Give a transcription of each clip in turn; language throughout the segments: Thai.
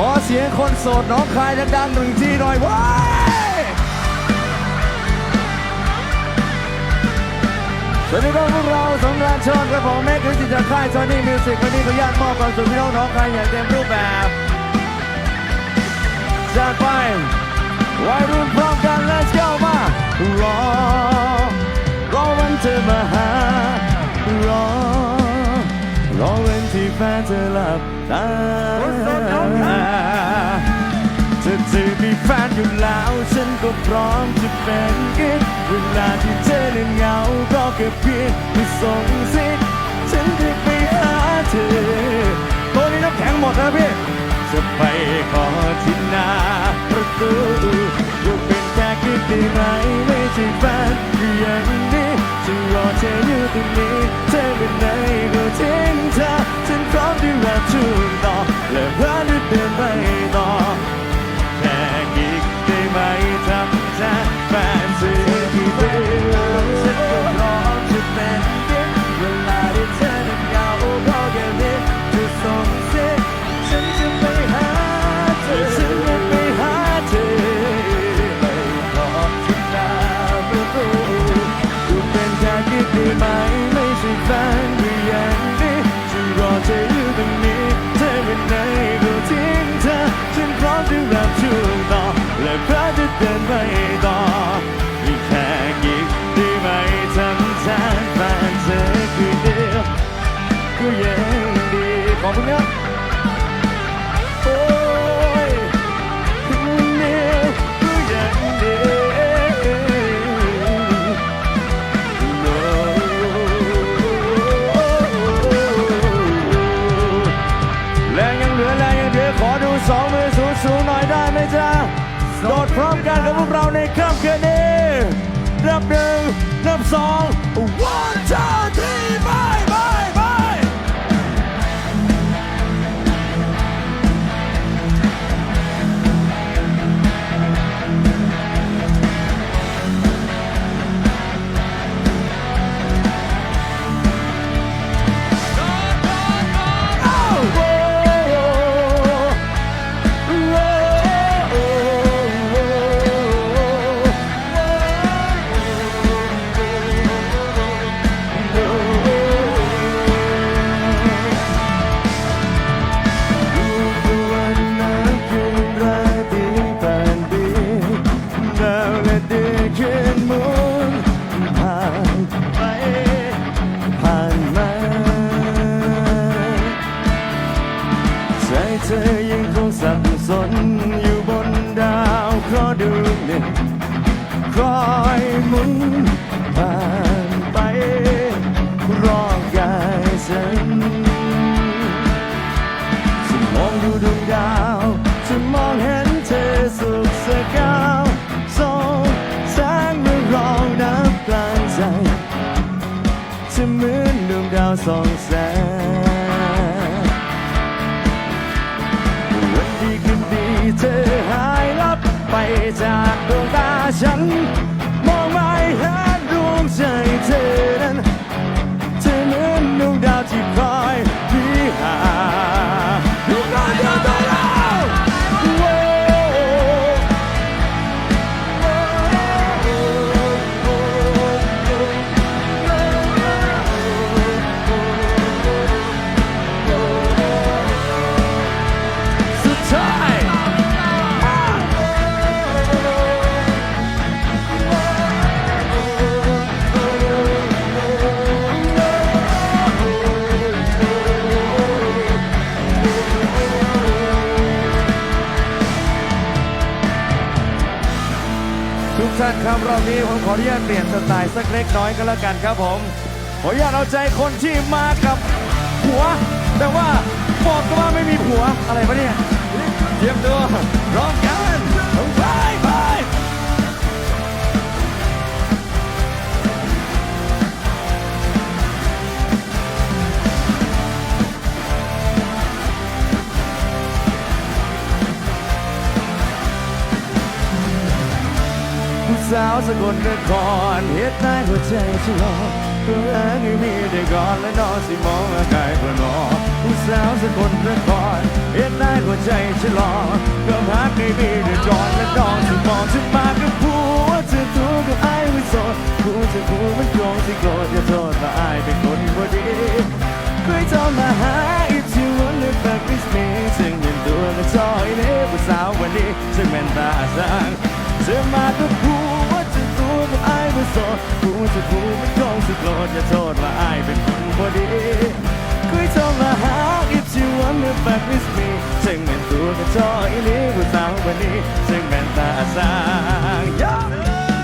ขอเสียงคนโสดน้องคายดังๆหนึ่งทีหน่อยว้ยสวัสดีครับพวกเราสงกรานต์ชนครับผมแม็กซ์ที่จะค่าย Sony Music วันนี้ขออนุญาตมอบความสุขพี่น้องน้องคายอย่างเต็มรูปแบบจัดไปวัยรุ่นพร้อมกัน let's go มารอรอวันเธอมาหารอรอวันที่แฟนเธอหลับตาเธอจะมี แฟนอยู่แล้ว ฉันก็พร้อมจะเป็นกิ๊กเวลาที่เธอนั้นเหงาก็แค่เพียงไปส่งสิฉันจะไปหาเธอตัวนี้น้ำแข็งหมดนะพี่จะไปขอที่หน้าประตูอยู่เป็นแค่กิ๊กได้ไหมไม่ใช่แฟนอย่างนี้ฉันรอเธออยู่ตรงนี้เธอเป็นไหนก็ทิ้งเธอฉันพร้อมที่จะช่วยต่อและรักที่เดินไป พร้อมกันกับพวกเราในค่ำคืนนี้นับหนึ่งนับสอง ธอยังคงสับสนอยู่บนดาวเคราะดวงหนึ่งคอยหมุนผ่านไปรอบกายฉันฉันมองดูดวงดาวฉันมองเห็นเธอสุขสกาวส่องแสงเรื่องรองน้ำกลางใจจะเหมือนดวงดาวส่องสง ใอบนี้ผมขออนุญาตเปลี่ยนสไตล์สักเล็กน้อยก็แล้วกันครับผมขออนุญาตเอาใจคนที่มากับหัว แต่ว่าบอกกันว่าไม่มีผัวอะไรปะเนี่ยเตรียมตัวร้องกัน สาวสกลนครเฮ็ดนายหัวใจฉลอดก็หาให้มีได้ก่อนและนอนสิมองอากายประนอผู้สาวสักคนละครเห็นได้หัวใจฉันรอก็หาให้มีได้ก่อนและนอนสิมองฉันมากับผู้ว่าเธอตัวกับไอ้ไม่สนกูจะกูมันโกงที่โกรธอย่าโทษมาไอ้เป็นคนบ่ดีเคยโทรมาหา if you wanna fuck with me ซึ่งเป็นตัวกระจอยเล็ผู้สาววันนี้ซึ่งเป็นตาสร้าง ธอมาก็พูดว่าจะตัวกับไอ้ไม่สนกูจะกูมันคงสุดโกรธอย่าโทษว่าไอ้เป็นคนบ่ดีเคยโทรมาหา if you wanna fuck with me ซึ่งเป็นตัวกระจอยเล็ผู้สาววันนี้ ซึ่งเป็นตาสร้าง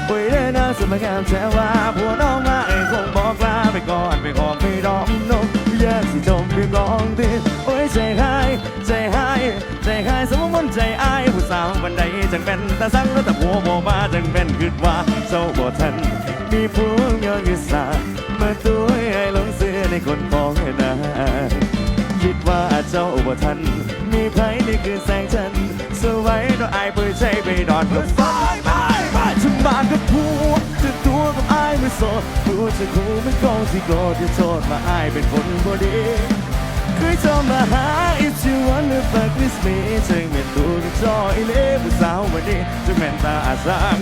ปุยได้นะสมัยงานแช่ว่าผัวน้องมาเองคงบอกลาไปก่อนไปของไปดอมนม แยกสิจมเพียงกองดินโอ้ยใจหายใจหายใจหายสมมติใจอายผู้สาววันใดจังเป็นต่สั่งแล้วแต่ผัวบอกมาจังเป็นคิดว่าเจ้าบ่ทันมีผัวเงาอยู่สาเมื่อตัวให้หลงเสือในคนมองให้นคิดว่าเจ้าบ่ทัน มีไผนี่คือแสงฉันสวยด้วยไอ้เปิดใจไปดอนกับไฟไม้ไม้ฉันมากับผั โสดผัวจะคู่มันกองสิโกรธจะโทษมาไอ้เป็นคนบ่ดีเคยโทรมาหา if you wanna fuck with me จึงเป็นตัวกระจอยเล็บผู้สาววันนี้จะแม่นตาอาสัง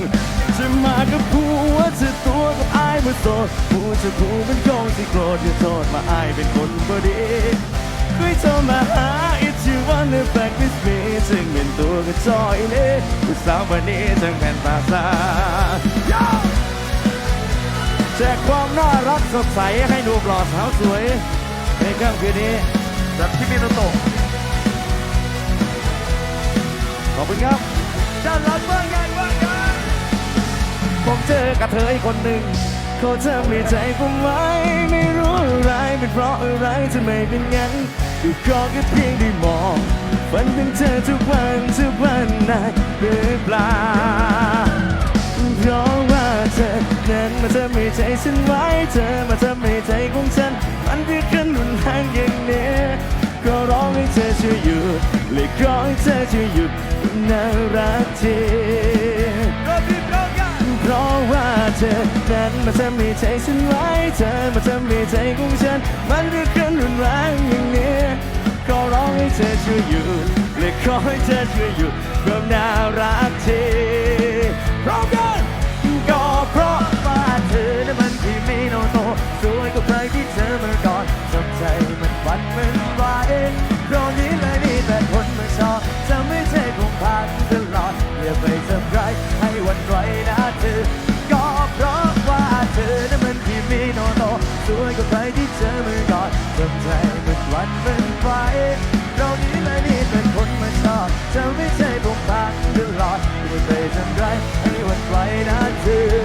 จะมากับผัวจะตัวกับไอ้ไม่โสดผัวจะคู่มันกองสิโกรธจะโทษมาไอ้เป็นคนบ่ดีเคยโทรมาหา if you wanna fuck with me ซึ่งเป็นตัวกระจอยเล็กผู้สาววันนี้จึงเป็นตาสางแจกความน่ารักสดใสให้หนูปลอดสาวสวย ในค่ำคืนนี้จากที่มิโนโตะขอบคุณครับด้านหลังเมืองใหญ่ว่ากันผมเจอกระเทยคนหนึ่งเขาเธอมีใจผมไว้ไม่รู้อะไรเป็นเพราะอะไรทำไมเป็นงั้นดูก็แค่เพียงได้มองฝันถึงเธอทุกวันทุกวันได้หรือเปล่าเพราะว่า เธอนั้นมาทำให้ใจฉันไว้เธอมาทำให้ใจของฉัน มันเรียกขึ้นรุนแรงอย่างนี้ ก็ร้องให้เธอช่วยหยุดเลยขอให้เธอช่วยหยุดน่ารักทีเพราะว่าเธอนั้นมาทำให้ใจฉันไว้เธอมาทำให้ใจของฉัน มันเรียกขึ้นรุนแรงอย่างนี้ก็ร้องให้เธอช่วยหยุดเลยขอให้เธอช่วยหยุดความน่ารักทีพร้อมกันก็เพราะว่ เธอนั้นมันที่มีโนโตสวยกว่าใครที่เธอมาก่อนทำใจมันวันมันไหวเพราะนี้เลยนี่แต่คนมาชอบจะไม่ใช่คงผ่านตลอดอย่าไปทำร้ายให้วันไหวนะเธอก็เพราะว่าเธอนั้นมันที่มีโนโตสวยกว่าใครที่เธอมาก่อนทำใจมันวันมันไหวเพราะนี้เลยนี่แต่คนมาชอบจะไม่ใช่คงผ่านตลอดอย่าไปทำร้ายให้วันไหวนะเธอ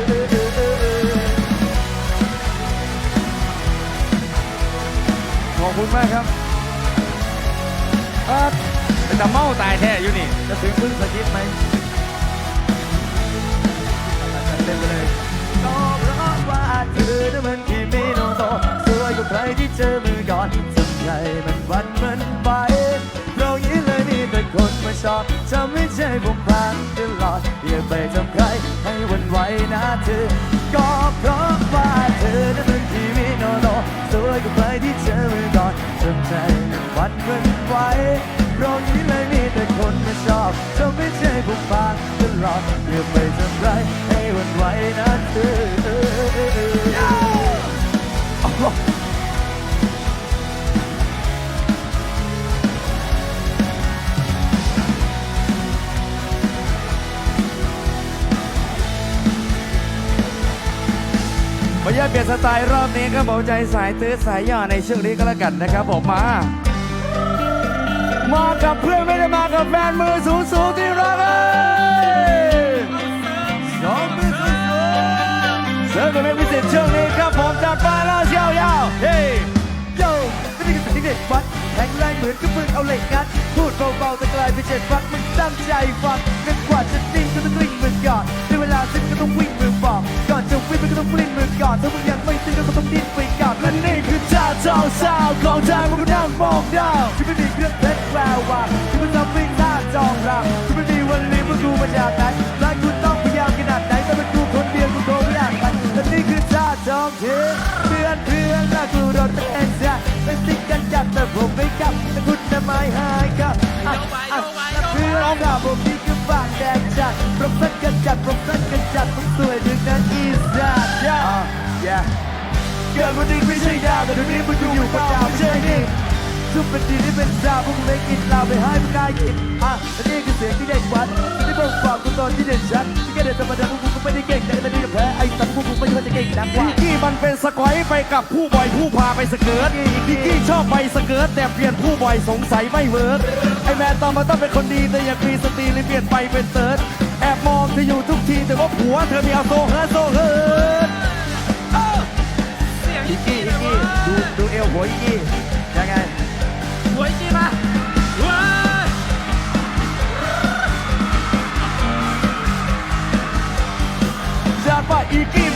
คุณมากครับเออเป็นตะเมาตายแท้อยู่นี่ จะถึงพึ่งสกิปไหมเต็มไปเลยก็เพราะว่าเธอนั้นมันที่ไม่นอนต่อสวยกว่าใครที่เจอ ฟังตลอดอย่าไปทำไรให้วันไหวนะเธอพยายามเปลี่ยนสไตล์รอบนี้ก็บอกใจสายตื้อสายย่อในช่วงนี้ก็แล้วกันนะครับผมมา มากับเพื่อนไม่ได้มากับแฟนมือสูงสูงที่รักเอ้ สองมือสูงสูงเสร์ฟกันเป็นพิเศษช่วงนี้ครับผมจัดไปแล้วเชียวยาวเฮ้ยโย่ก็นี่คือสิ่งที่เด็กวัดแข็งแรงเหมือนกับมึงเอาเหล็กงัดพูดเบาๆแต่กลายเป็นเจ็ดวัดมึงตั้งใจฟังนึกกว่าจะนิ่งก็ต้องกลิ้งมือก่อนในเวลาสิ้นก็ต้องวิ่งมือบอกก่อนจะวิ่งมันก็ต้องกลิ้งมือก่อนถ้ามึงยังไม่สิ้นก็ต้องดิ้นไปก่อนและนี่คือท่าทองสาวของทางมึงก็นั่งมองดาวที่ไม่มีเครื่องเพชรแวววาที่มันทำวิ่งท่าจองเราที่ไม่มีวันนี้ มาจไคุณต้องพยายามขนาดไหนแต่เป็นกูคนเดียวกูคงไม่อยากไปและนี่คือท่าทองเทเพื่อนเพื่อนรักกูโดนเต้นเสียเป็นสิ่กันจัดแต่ผมไม่กลับแต่คุณจะไม่หายครับอะอะและเพื่อนข้าผมนี่คือฝากแดงจัดปรบสันกันจัดปรบสันกันจัดผมสวยถึงนั้นอีสานจ้า yeah เกิดวันนี้ไม่ใช่ดาวแต่เดี๋ยวนี้มันอยู่อยู่กับดาวไม่ใช่นี่ซุปเป็นดีที่เป็นดาวพวกมึงไม่กินลาวไปให้มึงได้กินอะและนี่คือเสียงที่เด็กวัด กบอกกูตอนที่เด่นชัดที่แค่เด็กธรรมดาพวกกูก็ไม่ได้เก่งแต่ตอนนี้แพ้ไอ้สัตว์พวกกูไม่ควรจะเก่งนักว่าอีกี้มันเป็นสกอยไปกับผู้บ่อยผู้พาไปสเกิร์ตอีกี้ชอบไปสเกิร์ตแต่เปลี่ยนผู้บ่อยสงสัยไม่เวิร์กไอแมนตอนมันต้องเป็นคนดีแต่อยากมีสตรีเลยเปลี่ยนไปเป็นเติร์ดแอบมองเธออยู่ทุกทีแต่ว่าผัวเธอมีเอาโซเฮิร์ตโซเฮิร์ตอีกกี้อีกกี้ดูดูเอวหัวอีกกี้ยังไงหัวจริงมา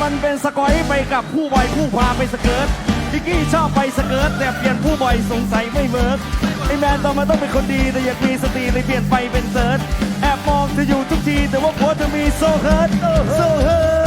มันเป็นสกอยไปกับผู้บ่อยผู้พาไปสเกิร์ตอีกี้ชอบไปสเกิร์ตแต่เปลี่ยนผู้บ่อยสงสัยไม่เวิร์กไอแมนตอนมาต้องเป็นคนดีแต่อยากมีสติเลยเปลี่ยนไปเป็นเซิร์ตแอบมองเธออยู่ทุกทีแต่ว่าผัวเธอมีโซเฮิร์ตโซเฮิร์ต